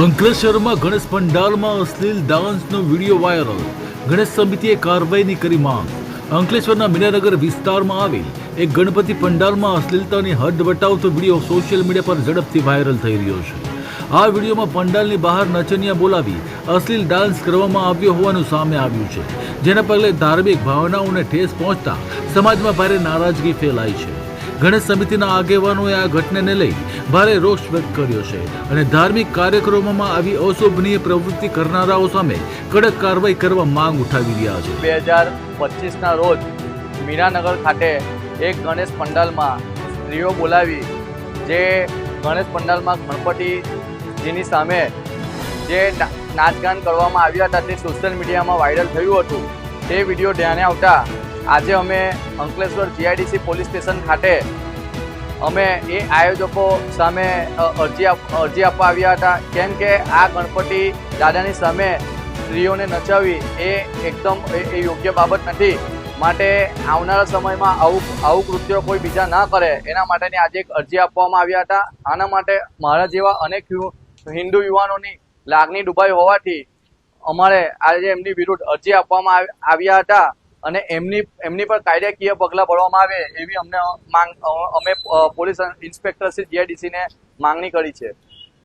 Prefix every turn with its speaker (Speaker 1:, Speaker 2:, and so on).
Speaker 1: અંકલેશ્વરમાં ગણેશ પંડાલમાં અશ્લીલ ડાન્સનો વીડિયો વાયરલ. ગણેશ સમિતિએ કાર્યવાહીની કરી માંગ. અંકલેશ્વરના મીનાનગર વિસ્તારમાં આવેલ એક ગણપતિ પંડાલમાં અશ્લીલતાની હદ વટાવતો વીડિયો સોશિયલ મીડિયા પર ઝડપથી વાયરલ થઈ રહ્યો છે. આ વિડીયોમાં પંડાલની બહાર નચનિયા બોલાવી અશ્લીલ ડાન્સ કરવામાં આવ્યો હોવાનું સામે આવ્યું છે. જેના પગલે ધાર્મિક ભાવનાઓને ઠેસ પહોંચતા સમાજમાં ભારે નારાજગી ફેલાઈ છે. ગણેશ સમિતિના આગેવાનોએ આ ઘટનાને લઈ ભારે રોષ વ્યક્ત કર્યો છે અને ધાર્મિક કાર્યક્રમોમાં આવી અશોભનીય પ્રવૃત્તિ કરનારાઓ સામે કડક કાર્યવાહી કરવા માંગ ઉઠાવી રહ્યા છે.
Speaker 2: બે હજાર પચીસના રોજ મીરાનગર ખાતે એક ગણેશ પંડાલમાં સ્ત્રીઓ બોલાવી, જે ગણેશ પંડાલમાં ગણપતિજીની સામે જે નાચગાન કરવામાં આવ્યા હતા તે સોશિયલ મીડિયામાં વાયરલ થયું હતું. તે વીડિયો ધ્યાને આવતા આજે અમે અંકલેશ્વર જીઆઈડીસી પોલીસ સ્ટેશન ખાતે અમે એ આયોજકો સામે અરજી અરજી આપવા આવ્યા હતા. કેમ કે આ ગણપતિ દાદાની સામે સ્ત્રીઓને નચાવી એ એકદમ, એ યોગ્ય બાબત નથી. માટે આવનારા સમયમાં આવું આવું કૃત્યો કોઈ બીજા ના કરે, એના માટેની આજે એક અરજી આપવામાં આવ્યા હતા. આના માટે મારા જેવા અનેક હિન્દુ યુવાનોની લાગણી ડૂબાઈ હોવાથી અમારે આજે એમની વિરુદ્ધ અરજી આપવામાં આવ- આવ્યા હતા. અને એમની એમની પર કાયદાકીય પગલાં ભરવામાં આવે એવી અમને માંગ અમે પોલીસ ઇન્સ્પેક્ટર શ્રી જીઆઈડીસીને માંગણી કરી છે.